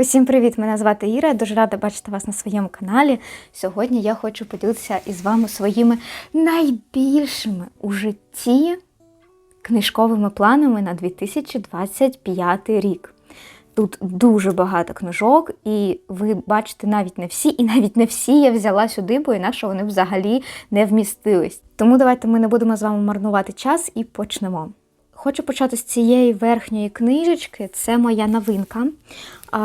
Усім привіт! Мене звати Іра. Дуже рада бачити вас на своєму каналі. Сьогодні я хочу поділитися із вами своїми найбільшими у житті книжковими планами на 2025 рік. Тут дуже багато книжок, і ви бачите навіть не всі, і навіть не всі я взяла сюди, бо інакше вони взагалі не вмістились. Тому давайте ми не будемо з вами марнувати час і почнемо. Хочу почати з цієї верхньої книжечки. Це моя новинка,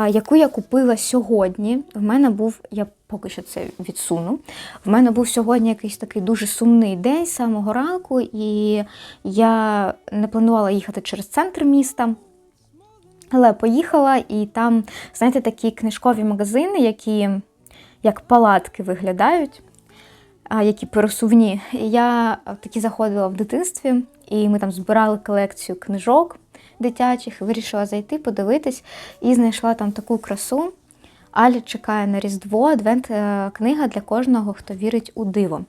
яку я купила сьогодні. В мене був, я поки що це відсуну. В мене був сьогодні якийсь такий дуже сумний день з самого ранку, і я не планувала їхати через центр міста. Але поїхала, і там, знаєте, такі книжкові магазини, які як палатки виглядають, які пересувні. Я такі заходила в дитинстві, і ми там збирали колекцію книжок дитячих, вирішила зайти, подивитись, і знайшла там таку красу. Аля чекає на Різдво, адвент е, книга для кожного, хто вірить у диво.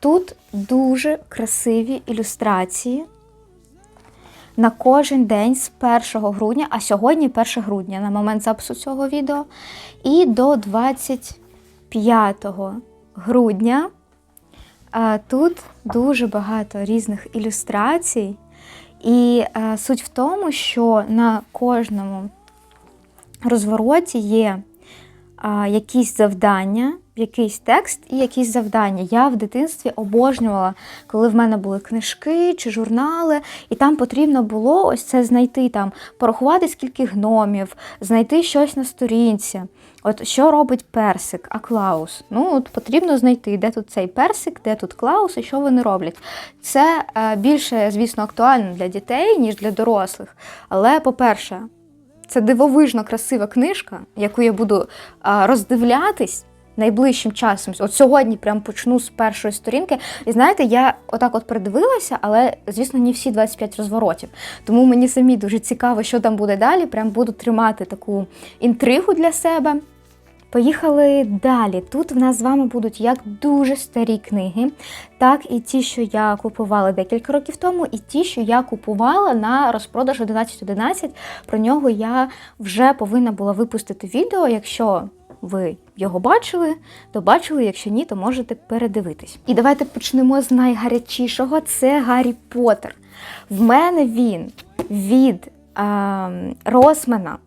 Тут дуже красиві ілюстрації на кожен день з 1 грудня, а сьогодні 1 грудня на момент запису цього відео, і до 25 грудня. Тут дуже багато різних ілюстрацій, і суть в тому, що на кожному розвороті є якісь завдання, якийсь текст і якісь завдання. Я в дитинстві обожнювала, коли в мене були книжки чи журнали, і там потрібно було ось це знайти, там, порахувати, скільки гномів, знайти щось на сторінці. От що робить персик, а Клаус? Ну, от потрібно знайти, де тут цей персик, де тут Клаус і що вони роблять. Це е, більше, звісно, актуально для дітей, ніж для дорослих. Але, по-перше, це дивовижно красива книжка, яку я буду а, роздивлятись найближчим часом. От сьогодні прям почну з першої сторінки. І знаєте, я отак от придивилася, але, звісно, не всі 25 розворотів. Тому мені самі дуже цікаво, що там буде далі. Прям буду тримати таку інтригу для себе. Поїхали далі. Тут в нас з вами будуть як дуже старі книги, так і ті, що я купувала декілька років тому, і ті, що я купувала на розпродаж 11.11. Про нього я вже повинна була випустити відео. Якщо ви його бачили, то бачили, якщо ні, то можете передивитись. І давайте почнемо з найгарячішого: це Гаррі Поттер. В мене він від а, Росмана.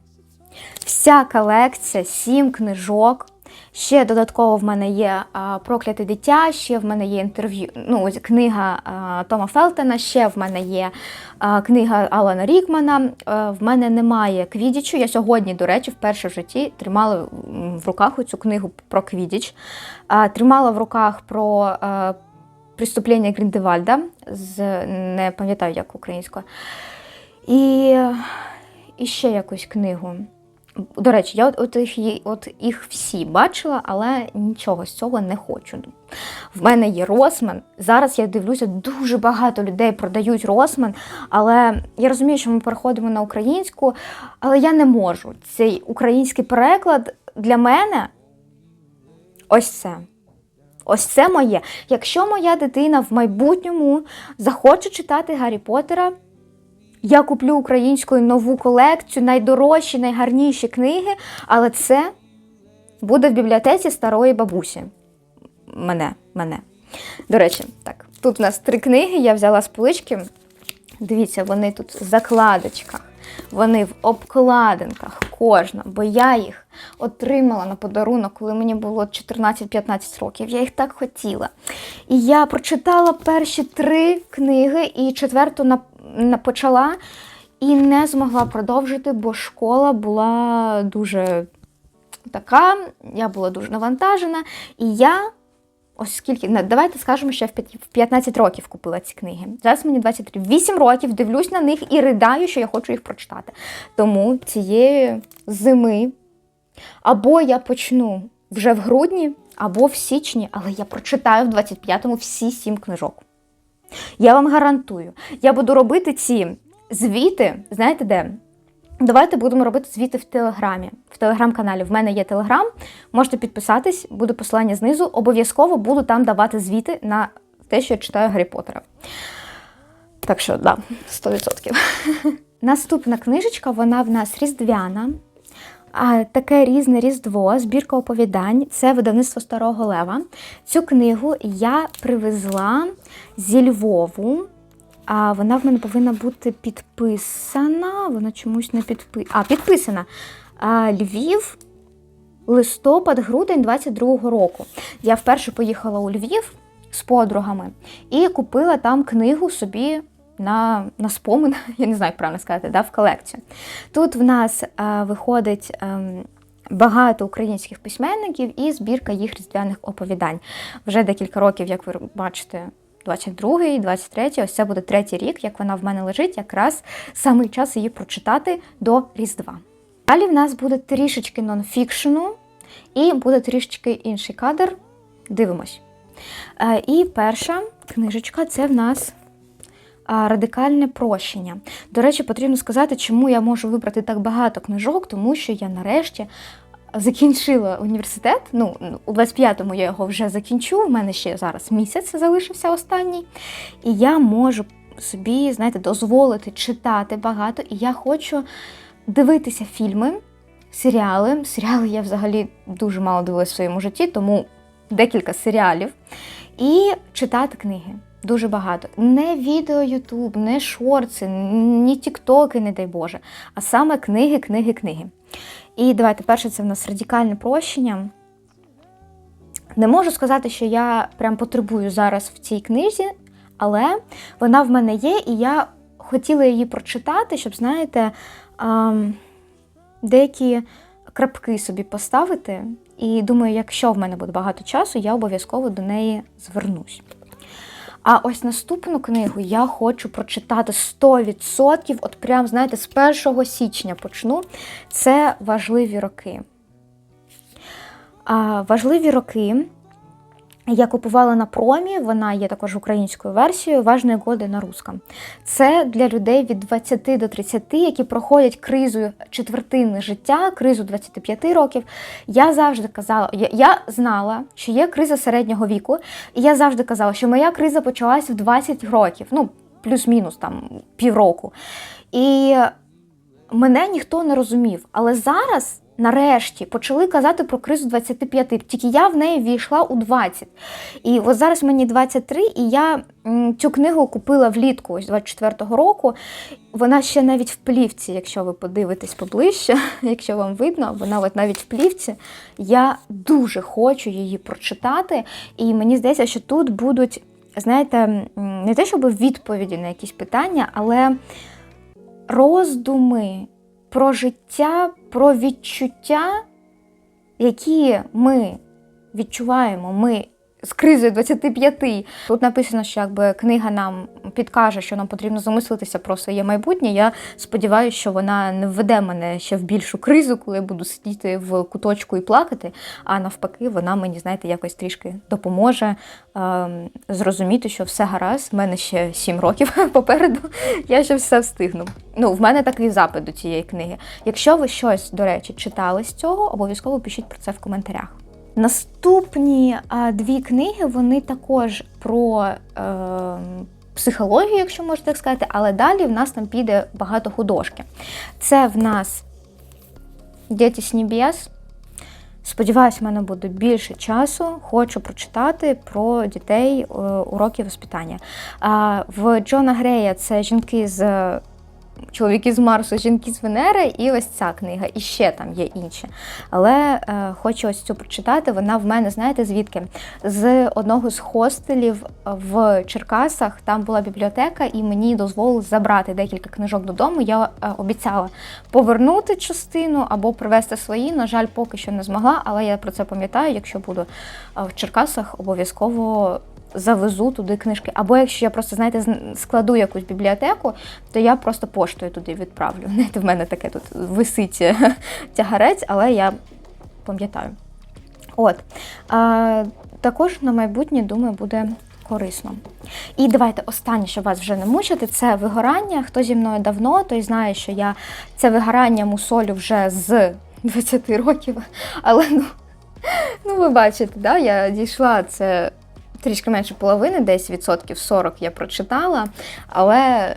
Вся колекція, сім книжок. Ще додатково в мене є прокляте дитя, ще в мене є інтерв'ю, ну, книга Тома Фелтона, ще в мене є книга Алана Рікмана. В мене немає квідічу. Я сьогодні, до речі, вперше в житті тримала в руках цю книгу про квідіч. Тримала в руках про а, преступлення Гріндевальда, з не пам'ятаю, як українською. І, і ще якусь книгу. До речі, я от, от, їх, от їх всі бачила, але нічого з цього не хочу. В мене є Росман. Зараз я дивлюся, дуже багато людей продають Росман, але я розумію, що ми переходимо на українську, але я не можу. Цей український переклад для мене ось це. Ось це моє. Якщо моя дитина в майбутньому захоче читати Гаррі Поттера, я куплю українською нову колекцію, найдорожчі, найгарніші книги, але це буде в бібліотеці старої бабусі. Мене, мене. До речі, так, тут у нас три книги, я взяла з полички. Дивіться, вони тут в закладочках, вони в обкладинках кожна, бо я їх отримала на подарунок, коли мені було 14-15 років. Я їх так хотіла. І я прочитала перші три книги і четверту на почала і не змогла продовжити, бо школа була дуже така, я була дуже навантажена. І я, ось давайте скажемо, що я в 15 років купила ці книги. Зараз мені 23. років дивлюсь на них і ридаю, що я хочу їх прочитати. Тому цієї зими або я почну вже в грудні, або в січні, але я прочитаю в 25-му всі сім книжок. Я вам гарантую, я буду робити ці звіти, знаєте де? Давайте будемо робити звіти в Телеграмі, в телеграм-каналі. В мене є Телеграм, можете підписатись, буде посилання знизу. Обов'язково буду там давати звіти на те, що я читаю Гаррі Поттера. Так що, да, 100%. Наступна книжечка, вона в нас різдвяна. А, таке різне різдво, збірка оповідань. Це видавництво Старого Лева. Цю книгу я привезла зі Львову. А вона в мене повинна бути підписана. Вона чомусь не підписана. А, підписана. А, Львів, листопад, грудень 22-го року. Я вперше поїхала у Львів з подругами і купила там книгу собі на на спомин, я не знаю, як правильно сказати, да, в колекцію. Тут в нас а, виходить. А, ем, Багато українських письменників і збірка їх різдвяних оповідань. Вже декілька років, як ви бачите, 22-й, 23-й, ось це буде третій рік, як вона в мене лежить, якраз саме час її прочитати до Різдва. Далі в нас буде трішечки нонфікшену і буде трішечки інший кадр. Дивимось. Е, і перша книжечка це в нас радикальне прощення. До речі, потрібно сказати, чому я можу вибрати так багато книжок, тому що я нарешті. Закінчила університет, ну, у 25-му я його вже закінчу, у мене ще зараз місяць залишився останній. І я можу собі, знаєте, дозволити читати багато. І я хочу дивитися фільми, серіали. Серіали я взагалі дуже мало дивилася в своєму житті, тому декілька серіалів. І читати книги. Дуже багато. Не відео Ютуб, не шорти, ні Тіктоки, не дай Боже, а саме книги, книги, книги. І давайте, перше, це в нас радикальне прощення. Не можу сказати, що я прям потребую зараз в цій книзі, але вона в мене є, і я хотіла її прочитати, щоб, знаєте, деякі крапки собі поставити. І думаю, якщо в мене буде багато часу, я обов'язково до неї звернусь. А ось наступну книгу я хочу прочитати 100%, от прям, знаєте, з 1 січня почну. Це важливі роки. А, Важливі роки я купувала на промі, вона є також українською версією важної годи на русском. Це для людей від 20 до 30, які проходять кризу четвертини життя, кризу 25 років. Я завжди казала, я, я знала, що є криза середнього віку, і я завжди казала, що моя криза почалась в 20 років, ну, плюс-мінус там півроку. І мене ніхто не розумів. Але зараз нарешті почали казати про кризу 25. Тільки я в неї війшла у 20. І от зараз мені 23, і я цю книгу купила влітку ось 24-го року. Вона ще навіть в плівці, якщо ви подивитесь поближче, якщо вам видно, вона от навіть в плівці. Я дуже хочу її прочитати. І мені здається, що тут будуть, знаєте, не те, щоб відповіді на якісь питання, але роздуми про життя, про відчуття, які ми відчуваємо, ми з кризою 25. Тут написано, що якби книга нам підкаже, що нам потрібно замислитися про своє майбутнє. Я сподіваюся, що вона не введе мене ще в більшу кризу, коли я буду сидіти в куточку і плакати. А навпаки, вона мені, знаєте, якось трішки допоможе е, зрозуміти, що все гаразд, в мене ще 7 років попереду. Я ще все встигну. Ну, в мене такий запит до цієї книги. Якщо ви щось, до речі, читали з цього, обов'язково пишіть про це в коментарях. Наступні дві книги вони також про е, психологію, якщо можна так сказати, але далі в нас там піде багато художки. Це в нас Діти з. Сподіваюсь, в мене буде більше часу. Хочу прочитати про дітей е, уроки воспитання. В Джона Грея це жінки з чоловіки з Марсу, жінки з Венери, і ось ця книга, і ще там є інші. Але е, хочу ось цю прочитати. Вона в мене, знаєте, звідки? З одного з хостелів в Черкасах там була бібліотека, і мені дозволили забрати декілька книжок додому. Я е, обіцяла повернути частину або привезти свої. На жаль, поки що не змогла, але я про це пам'ятаю. Якщо буду е, в Черкасах, обов'язково завезу туди книжки. Або якщо я просто, знаєте, складу якусь бібліотеку, то я просто поштою туди відправлю. Знаєте, в мене таке тут висить тягарець, але я пам'ятаю. От. А, Також на майбутнє, думаю, буде корисно. І давайте останнє, щоб вас вже не мучити, це вигорання. Хто зі мною давно, той знає, що я це вигорання мусолю вже з 20 років. Але ну, ну ви бачите, да, я дійшла це трішки менше половини, десь відсотків 40 я прочитала, але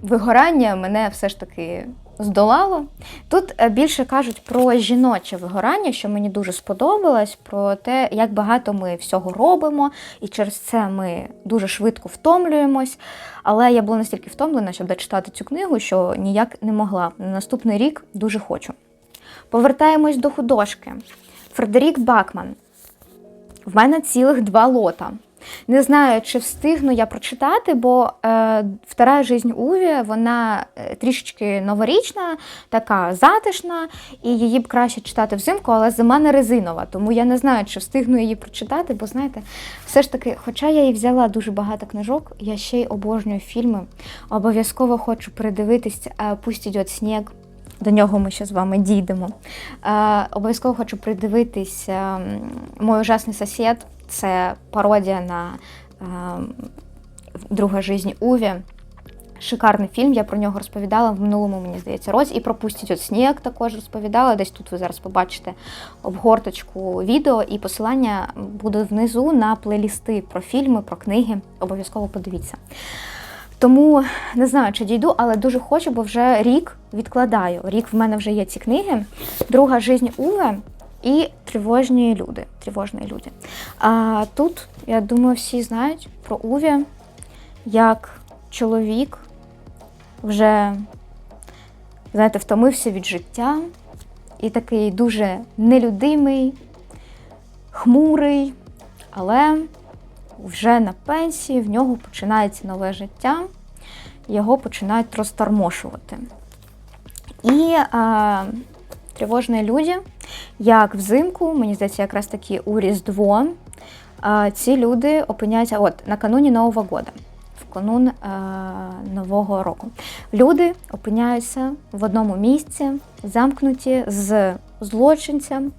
вигорання мене все ж таки здолало. Тут е, більше кажуть про жіноче вигорання, що мені дуже сподобалось, про те, як багато ми всього робимо, і через це ми дуже швидко втомлюємось. Але я була настільки втомлена, щоб дочитати цю книгу, що ніяк не могла. На наступний рік дуже хочу. Повертаємось до художки. Фредерік Бакман. В мене цілих два лота. Не знаю, чи встигну я прочитати, бо е, втора жизнь Уві, вона е, трішечки новорічна, така затишна, і її б краще читати взимку, але зима не резинова. Тому я не знаю, чи встигну її прочитати, бо знаєте, все ж таки, хоча я і взяла дуже багато книжок, я ще й обожнюю фільми. Обов'язково хочу передивитись е, «Пусть идет сніг. До нього ми ще з вами дійдемо. Е, обов'язково хочу придивитись мой ужасний сусід. Це пародія на е, друга жизнь Уві. Шикарний фільм, я про нього розповідала в минулому, мені здається, році. І про «Пусть идет сніг також розповідала. Десь тут ви зараз побачите обгорточку відео, і посилання буде внизу на плейлісти про фільми, про книги. Обов'язково подивіться. Тому не знаю, чи дійду, але дуже хочу, бо вже рік відкладаю. Рік в мене вже є ці книги. Друга жизнь Уве і тривожні люди. Тривожні люди. А тут, я думаю, всі знають про Уві, як чоловік вже, знаєте, втомився від життя і такий дуже нелюдимий, хмурий, але вже на пенсії, в нього починається нове життя, його починають розтормошувати. І а, тривожні люди, як взимку, мені здається, якраз таки у Різдво, а, ці люди опиняються от накануні Нового года, в канун а, Нового року. Люди опиняються в одному місці, замкнуті з злочинцем,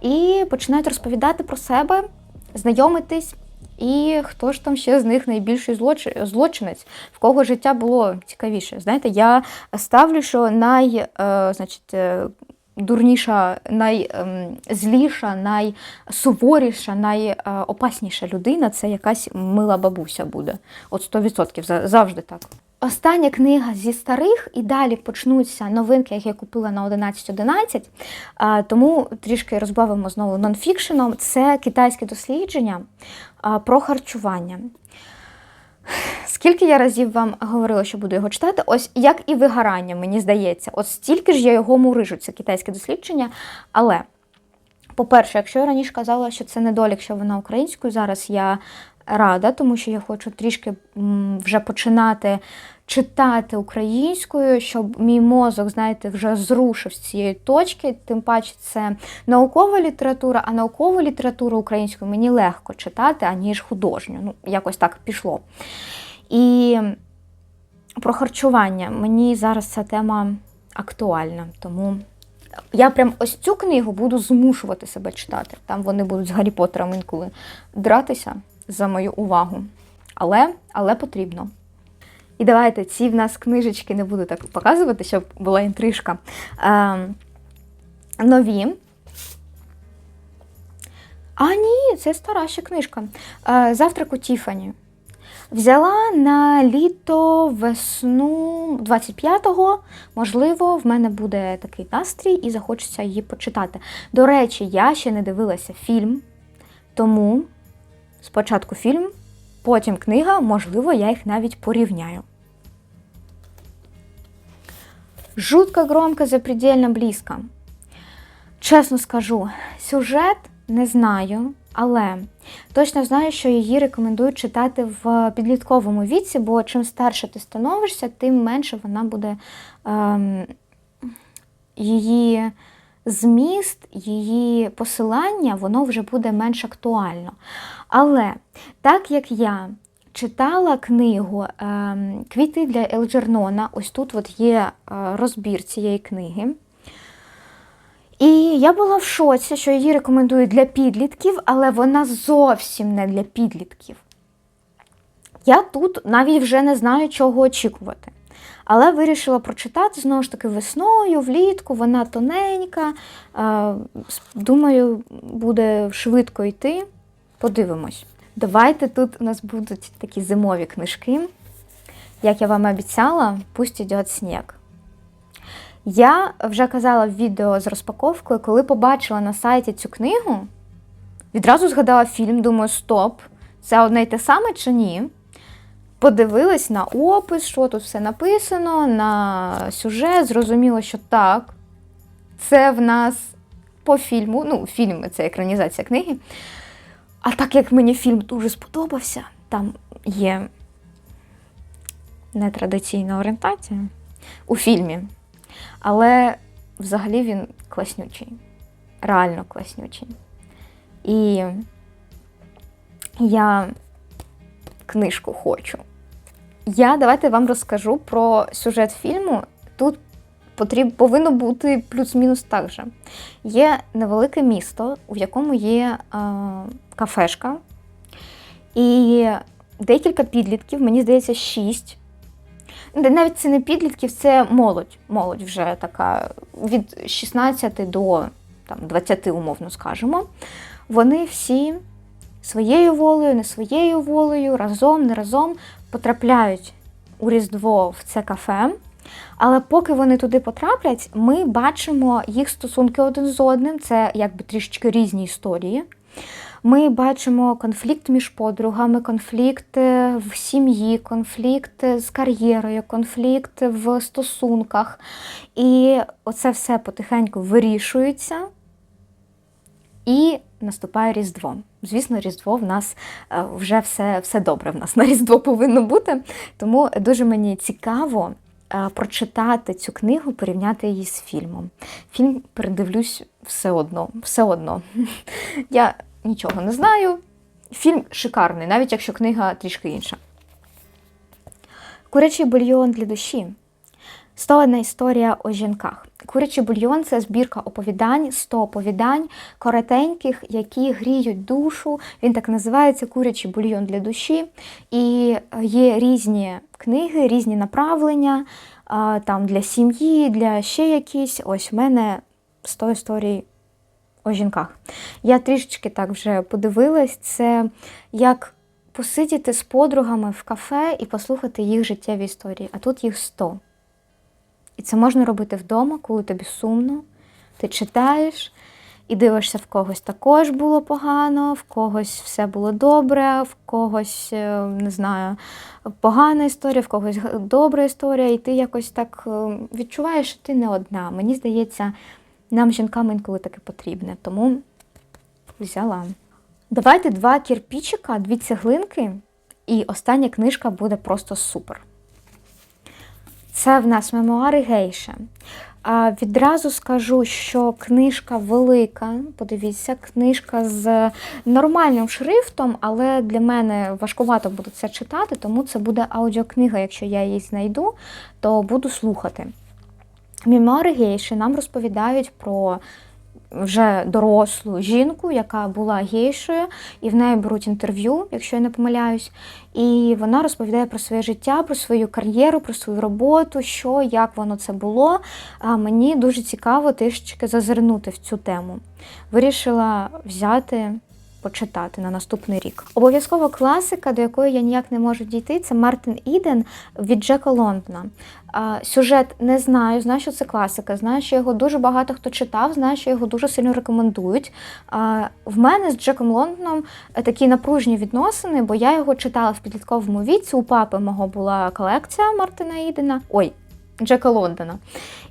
і починають розповідати про себе, знайомитись. І хто ж там ще з них найбільший злочин, злочинець, в кого життя було цікавіше? Знаєте, я ставлю, що най, е, значить, е, дурніша, найзліша, найсуворіша, найопасніша людина це якась мила бабуся буде. От 100% за- завжди так. Остання книга зі старих, і далі почнуться новинки, які я купила на 11.11. А, Тому трішки розбавимо знову нонфікшеном. Це китайське дослідження про харчування. Скільки я разів вам говорила, що буду його читати, ось як і вигорання, мені здається, от стільки ж я його мурижу, це китайське дослідження. Але, по-перше, якщо я раніше казала, що це недолік, що вона українською, зараз я рада, тому що я хочу трішки вже починати читати українською, щоб мій мозок, знаєте, вже зрушив з цієї точки. Тим паче, це наукова література, а наукову літературу українською мені легко читати, аніж художню. Ну, якось так пішло. І про харчування мені зараз ця тема актуальна, тому я прям ось цю книгу буду змушувати себе читати. Там вони будуть з Гаррі Поттером інколи дратися за мою увагу. Але, але потрібно. І давайте ці в нас книжечки не буду так показувати, щоб була інтрижка. Е, нові. А, ні, це стара ще книжка. Е, Завтрак у Тіфані. Взяла на літо весну 25-го. Можливо, в мене буде такий настрій і захочеться її почитати. До речі, я ще не дивилася фільм, тому спочатку фільм, потім книга, можливо, я їх навіть порівняю. Жутко громко, запредельно близько. Чесно скажу, сюжет не знаю, але точно знаю, що її рекомендують читати в підлітковому віці, бо чим старше ти становишся, тим менше вона буде ем, її зміст, її посилання, воно вже буде менш актуально. Але так як я читала книгу ем, Квіти для Елджернона, ось тут от є е, розбір цієї книги. І я була в шоці, що її рекомендують для підлітків, але вона зовсім не для підлітків. Я тут навіть вже не знаю, чого очікувати. Але вирішила прочитати знову ж таки весною, влітку, вона тоненька. Е, Думаю, буде швидко йти. Подивимось. Давайте тут у нас будуть такі зимові книжки. Як я вам обіцяла, пусть іде сніг. Я вже казала в відео з розпаковкою, коли побачила на сайті цю книгу, відразу згадала фільм, думаю, стоп, це одне й те саме чи ні? Подивилась на опис, що тут все написано, на сюжет, зрозуміло, що так, це в нас по фільму, ну, фільм це екранізація книги. А так як мені фільм дуже сподобався, там є нетрадиційна орієнтація у фільмі, але взагалі він класнючий, реально класнючий. І я книжку хочу. Я давайте вам розкажу про сюжет фільму. Тут потріб, повинно бути плюс-мінус так же. Є невелике місто, у якому є е, кафешка, і декілька підлітків, мені здається, шість. Навіть це не підлітків, це молодь. Молодь вже така від 16 до там, 20, умовно скажемо. Вони всі своєю волею, не своєю волею, разом, не разом потрапляють у Різдво в це кафе. Але поки вони туди потраплять, ми бачимо їх стосунки один з одним. Це якби трішечки різні історії. Ми бачимо конфлікт між подругами, конфлікт е, в сім'ї, конфлікт з кар'єрою, конфлікт в стосунках. І оце все потихеньку вирішується. І наступає Різдво. Звісно, Різдво в нас е, вже все, все добре в нас на Різдво повинно бути. Тому дуже мені цікаво е, прочитати цю книгу, порівняти її з фільмом. Фільм передивлюсь все одно. Все одно. Я нічого не знаю. Фільм шикарний, навіть якщо книга трішки інша. Курячий бульйон для душі. 101 історія о жінках. Курячий бульйон це збірка оповідань, 100 оповідань коротеньких, які гріють душу. Він так називається Курячий бульйон для душі. І є різні книги, різні направлення там для сім'ї, для ще якісь. Ось в мене 100 історій о жінках. Я трішечки так вже подивилась, це як посидіти з подругами в кафе і послухати їх життєві історії, а тут їх 100. І це можна робити вдома, коли тобі сумно, ти читаєш і дивишся, в когось також було погано, в когось все було добре, в когось, е, не знаю, погана історія, в когось добра історія, і ти якось так е, відчуваєш, що ти не одна. Мені здається, нам, жінкам, інколи таке потрібне, тому взяла. Давайте два кірпічика, дві цеглинки, і остання книжка буде просто супер. Це в нас мемуари гейша. А Відразу скажу, що книжка велика. Подивіться, книжка з нормальним шрифтом, але для мене важкувато буде це читати, тому це буде аудіокнига. Якщо я її знайду, то буду слухати. Мемуари гейші нам розповідають про вже дорослу жінку, яка була гейшою, і в неї беруть інтерв'ю, якщо я не помиляюсь. І вона розповідає про своє життя, про свою кар'єру, про свою роботу, що, як воно це було. А мені дуже цікаво трішечки зазирнути в цю тему. Вирішила взяти. Почитати на наступний рік. Обов'язково класика, до якої я ніяк не можу дійти, це Мартин Іден від Джека Лондона. Сюжет не знаю, знаю, що це класика, знаю, що його дуже багато хто читав, знаю, що його дуже сильно рекомендують. В мене з Джеком Лондоном такі напружні відносини, бо я його читала в підлітковому віці. У папи мого була колекція Мартина Ідена. Ой. Джека Лондона.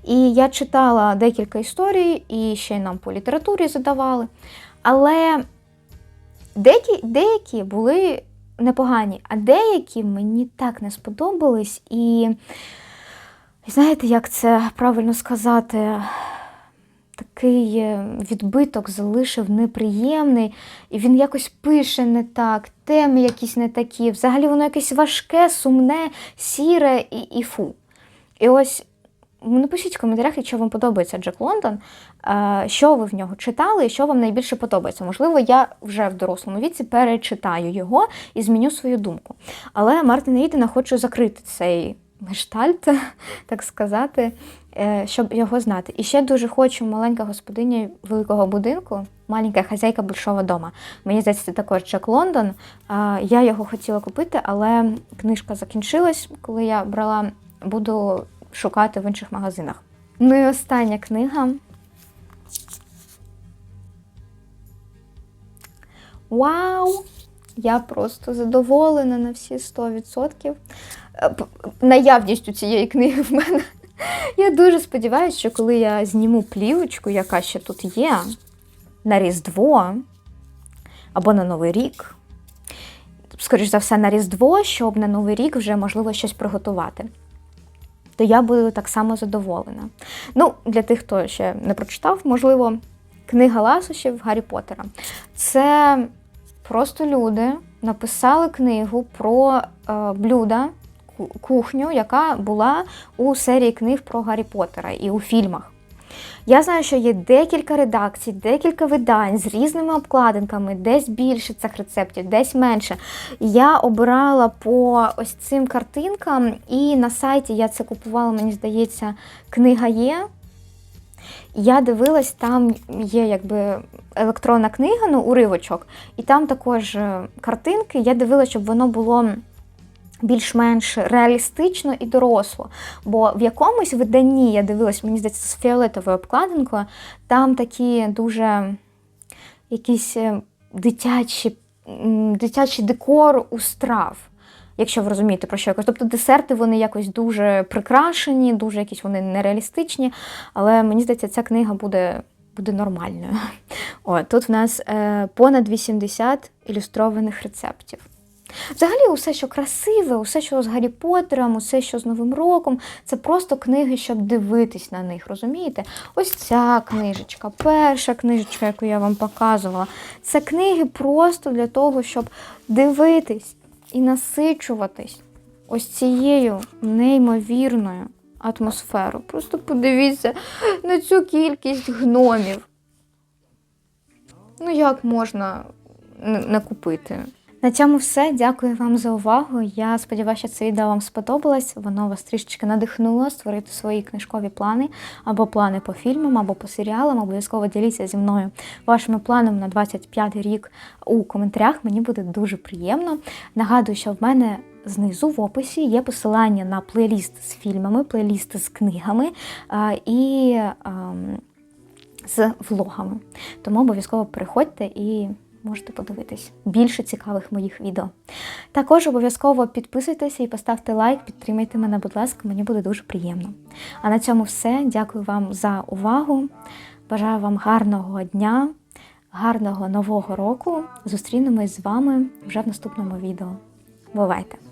І я читала декілька історій, і ще й нам по літературі задавали. Але деякі деякі були непогані, а деякі мені так не сподобались. І знаєте, як це правильно сказати? Такий е, відбиток залишив неприємний, і він якось пише не так, теми якісь не такі. Взагалі воно якесь важке, сумне, сіре і і фу. І ось напишіть в коментарях, якщо вам подобається Джек Лондон, що ви в нього читали і що вам найбільше подобається. Можливо, я вже в дорослому віці перечитаю його і зміню свою думку. Але Мартина Ідена хочу закрити цей гештальт, так сказати, е, щоб його знати. І ще дуже хочу маленька господиня великого будинку, маленька хазяйка большого дома. Мені здається, це також Джек Лондон. Я його хотіла купити, але книжка закінчилась, коли я брала, буду шукати в інших магазинах. Ну і остання книга. Вау! Я просто задоволена на всі 100%. Е, Наявністю цієї книги в мене. Я дуже сподіваюся, що коли я зніму плівочку, яка ще тут є, на Різдво або на Новий рік, скоріш за все, на Різдво, щоб на Новий рік вже можливо щось приготувати. То я буду так само задоволена. Ну, для тих, хто ще не прочитав, можливо, книга ласощів Гаррі Поттера. Це просто люди написали книгу про е, блюда, кухню, яка була у серії книг про Гаррі Поттера і у фільмах. Я знаю, що є декілька редакцій, декілька видань з різними обкладинками, десь більше цих рецептів, десь менше. Я обирала по ось цим картинкам, і на сайті я це купувала, мені здається, книга є. Я дивилась, там є якби електронна книга, ну, уривочок, і там також е, картинки. Я дивилася, щоб воно було більш-менш реалістично і доросло. Бо в якомусь виданні я дивилась, мені здається, з фіолетовою обкладинкою, там такі дуже якісь е, дитячі, дитячий декор у страв. Якщо ви розумієте, про що я кажу. Тобто десерти вони якось дуже прикрашені, дуже якісь вони нереалістичні, але мені здається, ця книга буде, буде нормальною. О, тут в нас е, понад 80 ілюстрованих рецептів. Взагалі, усе, що красиве, усе, що з Гаррі Поттером, усе, що з Новим роком, це просто книги, щоб дивитись на них, розумієте? Ось ця книжечка, перша книжечка, яку я вам показувала, це книги просто для того, щоб дивитись і насичуватись ось цією неймовірною атмосферою. Просто подивіться на цю кількість гномів. Ну, як можна не купити? На цьому все. Дякую вам за увагу. Я сподіваюся, що це відео вам сподобалось. Воно вас трішечки надихнуло створити свої книжкові плани або плани по фільмам, або по серіалам. Обов'язково діліться зі мною вашими планами на 25 рік у коментарях. Мені буде дуже приємно. Нагадую, що в мене знизу в описі є посилання на плейліст з фільмами, плейліст з книгами а, і. ем, з влогами. Тому обов'язково переходьте і можете подивитись більше цікавих моїх відео. Також обов'язково підписуйтесь і поставте лайк, підтримайте мене, будь ласка, мені буде дуже приємно. А на цьому все. Дякую вам за увагу. Бажаю вам гарного дня, гарного нового року. Зустрінемось з вами вже в наступному відео. Бувайте!